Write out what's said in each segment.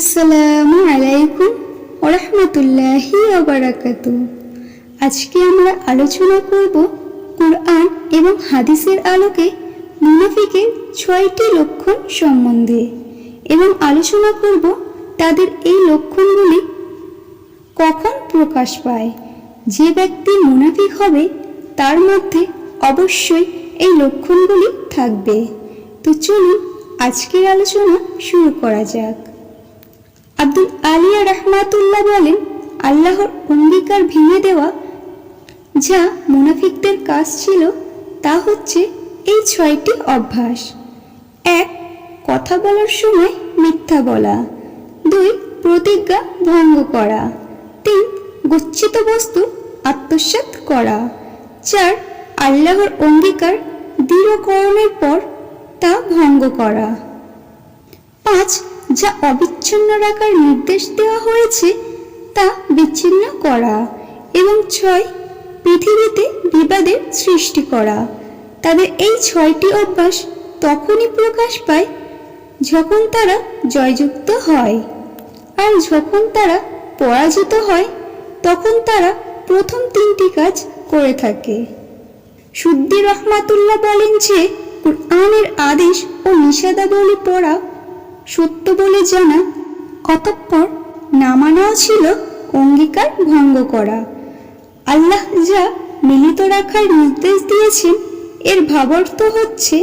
আসসালামু আলাইকুম ওরহমতুল্লাহি ওবারাকাতু। আজকে আমরা আলোচনা করব কুরআন এবং হাদিসের আলোকে মুনাফিকের ছয়টি লক্ষণ সম্বন্ধে এবং আলোচনা করব তাদের এই লক্ষণগুলি কখন প্রকাশ পায়, যে ব্যক্তি মুনাফিক হবে তার মধ্যে অবশ্যই এই লক্ষণগুলি থাকবে। তো চলুন আজকের আলোচনা শুরু করা যাক। আব্দুল আলিয়া রহমাতুল্লাহ বলেন, আল্লাহর অঙ্গীকার ভেঙে দেওয়া যা মুনাফিকদের কাজ ছিল, তা হচ্ছে এই ছয়টি অভ্যাস। এক, কথা বলার সময় মিথ্যা বলা। দুই, প্রতিজ্ঞা ভঙ্গ করা। তিন, গচ্ছিত বস্তু আত্মসাৎ করা। চার, আল্লাহর অঙ্গীকার দৃঢ়করণের পর তা ভঙ্গ করা। পাঁচ যা অবিচ্ছিন্ন রাখার নির্দেশ দেওয়া হয়েছে, তা বিচ্ছিন্ন করা এবং ছয়, পৃথিবীতে বিবাদের সৃষ্টি করা। তাদের এই ছয়টি অভ্যাস তখনই প্রকাশ পায় যখন তারা জয়যুক্ত হয়। আর যখন তারা পরাজিত হয়, তখন তারা প্রথম তিনটি কাজ করে থাকে। সুদ্দি রহমাতুল্লাহ বলেন যে, কুরআনের আদেশ ও নিষেধাবলী পড়া সত্য বলে জানা অতঃপর না মানাও ছিল অঙ্গীকার ভঙ্গ করা। আল্লাহ যা মিলিত রাখার নির্দেশ দিয়েছেন, এর ভাবার্থ হচ্ছে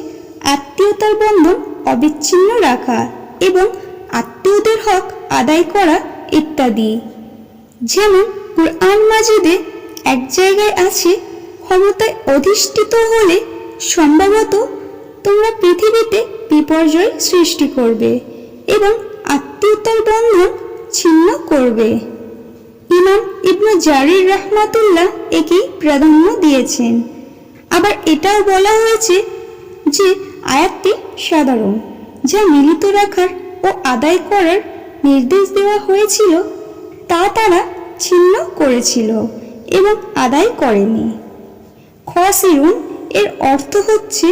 আত্মীয়তার বন্ধন অবিচ্ছিন্ন রাখা এবং আত্মীয়দের হক আদায় করা ইত্যাদি। যেমন কুরআন মাজিদে এক জায়গায় আছে, ক্ষমতায় অধিষ্ঠিত হলে সম্ভবত তোমরা পৃথিবীতে বিপর্যয় সৃষ্টি করবে এবং আত্মীয়তার বন্ধন ছিন্ন করবে। ইমাম ইবনু জারির রহমাতুল্লাহ একেই প্রাধান্য দিয়েছেন। আবার এটাও বলা হয়েছে যে আয়াতটি সাধারণ, যা মিলিত রাখার ও আদায় করার নির্দেশ দেওয়া হয়েছিল, তা তারা ছিন্ন করেছিল এবং আদায় করেনি। খসিরুন এর অর্থ হচ্ছে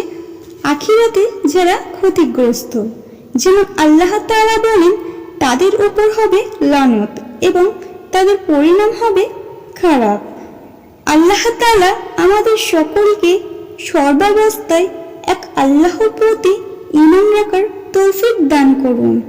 আখিরাতে যারা ক্ষতিগ্রস্ত। যেমন আল্লাহ তাআলা বলেন, তাদের উপর হবে লানত এবং তাদের পরিণাম হবে খারাপ। আল্লাহ তাআলা আমাদের সকলকে সর্বাবস্থায় এক আল্লাহর প্রতি ইমান রাখার তৌফিক দান করুন।